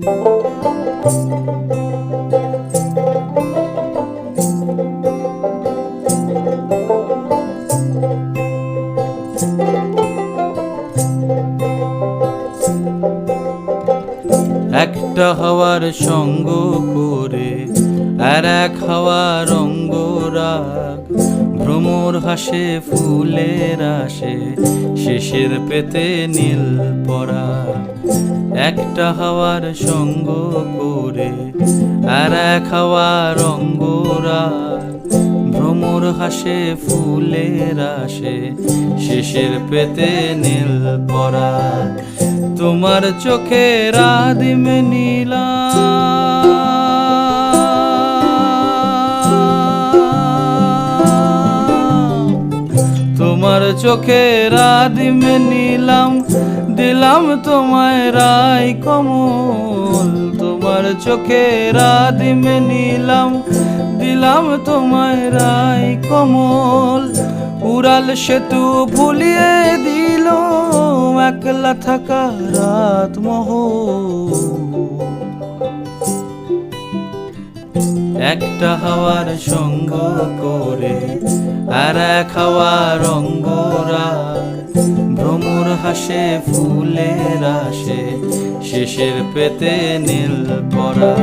একটা হওয়ার সঙ্গ করে আর এক হওয়ার অঙ্গরাগ ভ্রমর হাসে, ফুলের আসে, শেষের পেতে নীল পরা একটা হাওয়ার সঙ্গ করে আর এক হাওয়ার অঙ্গরা ভ্রমর হাসে, ফুলের আসে, শেষের পেতে নীল পরা তোমার চোখে রাদিম নীলা তোমার চোখে রাদিম নিলাম, দিলাম তোমায় রাই কমল। তোমার চোখে রাদিম নিলাম, দিলাম তোমায় রাই কমল। উড়াল সেতু ভুলিয়ে দিল একলা থাকা রাত মহ একটা হাওয়ার সঙ্গ করে আর এক হাওয়ার ভ্রমর হাসে ফুলের আসে শেষের পেতে নীল পরা